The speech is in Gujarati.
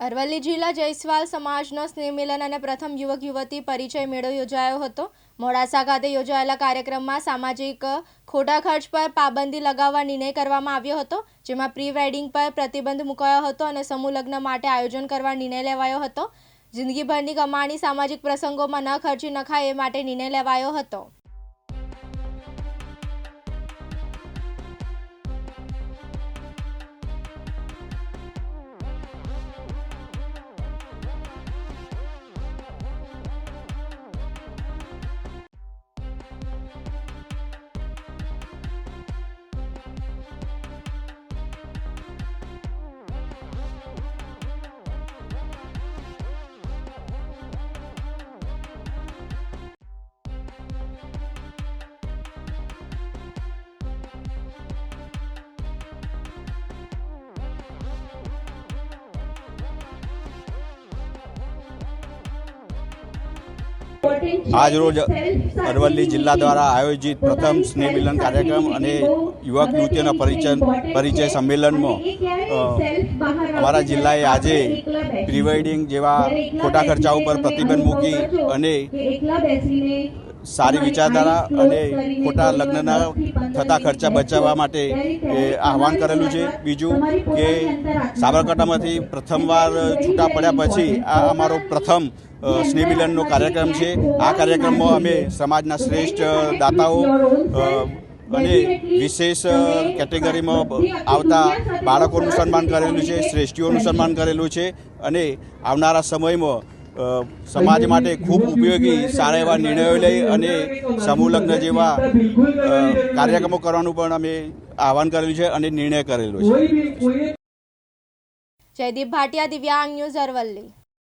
અરવલ્લી જિલ્લા જયસ્વાલ સમાજનો સ્નેહમિલન અને પ્રથમ યુવક યુવતી પરિચય મેળો યોજાયો હતો. મોડાસા ખાતે યોજાયેલા કાર્યક્રમમાં સામાજિક ખોટા ખર્ચ પર પાબંદી લગાવવા નિર્ણય કરવામાં આવ્યો હતો, જેમાં પ્રી વેડિંગ પર પ્રતિબંધ મુકાયો હતો અને સમૂહ લગ્ન માટે આયોજન કરવા નિર્ણય લેવાયો હતો. જિંદગીભરની કમાણી સામાજિક પ્રસંગોમાં ન ખર્ચી નખાય એ માટે નિર્ણય લેવાયો હતો. આજ રોજ અરવલ્લી જિલ્લા દ્વારા આયોજિત પ્રથમ સ્નેહ મિલન કાર્યક્રમ અને યુવક યુવતીઓના પરિચય પરિચય સંમેલનમાં અમારા જિલ્લાએ આજે પ્રી વેડિંગ જેવા ખોટા ખર્ચા ઉપર પ્રતિબંધ મૂકી અને સારી વિચારધારા અને ખોટા લગ્નના થતા ખર્ચા બચાવવા માટે આહવાન કરેલું છે. બીજું કે સાબરકાંઠામાંથી પ્રથમવાર છૂટા પડ્યા પછી આ અમારો પ્રથમ સ્નેહમિલનનો મિલનનો કાર્યક્રમ છે. આ કાર્યક્રમમાં અમે સમાજના શ્રેષ્ઠ દાતાઓ અને વિશેષ કેટેગરીમાં આવતા બાળકોનું સન્માન કરેલું છે શ્રેષ્ઠીઓનું સન્માન કરેલું છે અને આવનારા સમયમાં સમાજ માટે ખૂબ ઉપયોગી સારા એવા નિર્ણયો લઈ અને સમૂહ લગ્ન જેવા કાર્યક્રમો કરવાનું પણ અમે આહવાન કરેલું છે અને નિર્ણય કરેલો છે. જયદીપ ભાટિયા દિવ્યાંગ ન્યૂઝ અરવલ્લી.